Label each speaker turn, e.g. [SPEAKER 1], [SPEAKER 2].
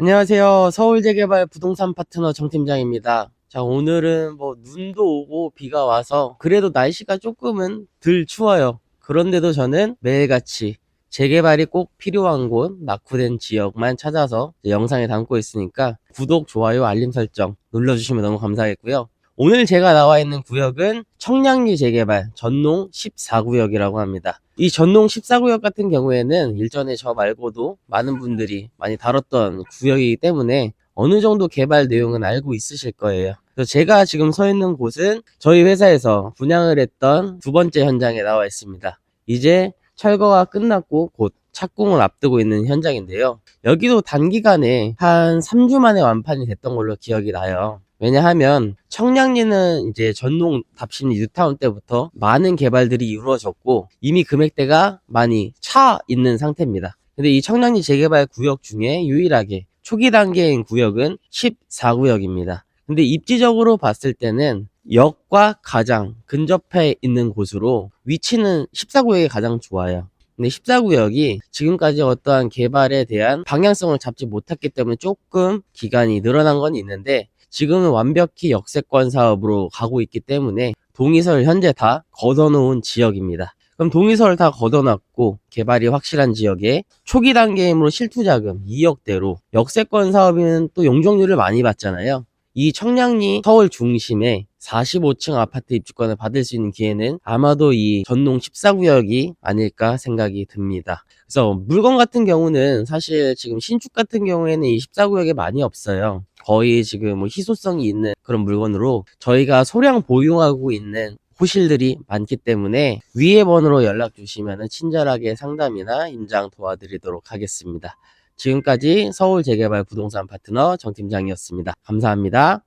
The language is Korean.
[SPEAKER 1] 안녕하세요. 서울재개발 부동산 파트너 정팀장입니다. 자, 오늘은 뭐 눈도 오고 비가 와서 그래도 날씨가 조금은 덜 추워요. 그런데도 저는 매일같이 재개발이 꼭 필요한 곳, 낙후된 지역만 찾아서 영상에 담고 있으니까 구독, 좋아요, 알림 설정 눌러주시면 너무 감사하겠고요. 오늘 제가 나와 있는 구역은 청량리 재개발 전농 14구역이라고 합니다. 이 전농 14구역 같은 경우에는 일전에 저 말고도 많은 분들이 많이 다뤘던 구역이기 때문에 어느 정도 개발 내용은 알고 있으실 거예요. 그래서 제가 지금 서 있는 곳은 저희 회사에서 분양을 했던 두 번째 현장에 나와 있습니다. 이제 철거가 끝났고 곧 착공을 앞두고 있는 현장인데요. 여기도 단기간에 한 3주 만에 완판이 됐던 걸로 기억이 나요. 왜냐하면 청량리는 이제 전농 답신 뉴타운 때부터 많은 개발들이 이루어졌고 이미 금액대가 많이 차 있는 상태입니다. 근데 이 청량리 재개발 구역 중에 유일하게 초기 단계인 구역은 14구역입니다. 근데 입지적으로 봤을 때는 역과 가장 근접해 있는 곳으로 위치는 14구역이 가장 좋아요. 근데 14구역이 지금까지 어떠한 개발에 대한 방향성을 잡지 못했기 때문에 조금 기간이 늘어난 건 있는데 지금은 완벽히 역세권 사업으로 가고 있기 때문에 동의서를 현재 다 걷어놓은 지역입니다. 그럼 동의서를 다 걷어놨고 개발이 확실한 지역에 초기 단계이므로 실투자금 2억대로 역세권 사업은 또 용적률을 많이 받잖아요. 이 청량리 서울 중심에 45층 아파트 입주권을 받을 수 있는 기회는 아마도 이 전농 14구역이 아닐까 생각이 듭니다. 그래서 물건 같은 경우는 사실 지금 신축 같은 경우에는 이 14구역에 많이 없어요. 거의 지금 뭐 희소성이 있는 그런 물건으로 저희가 소량 보유하고 있는 호실들이 많기 때문에 위에 번호로 연락 주시면 친절하게 상담이나 임장 도와드리도록 하겠습니다. 지금까지 서울 재개발 부동산 파트너 정 팀장이었습니다. 감사합니다.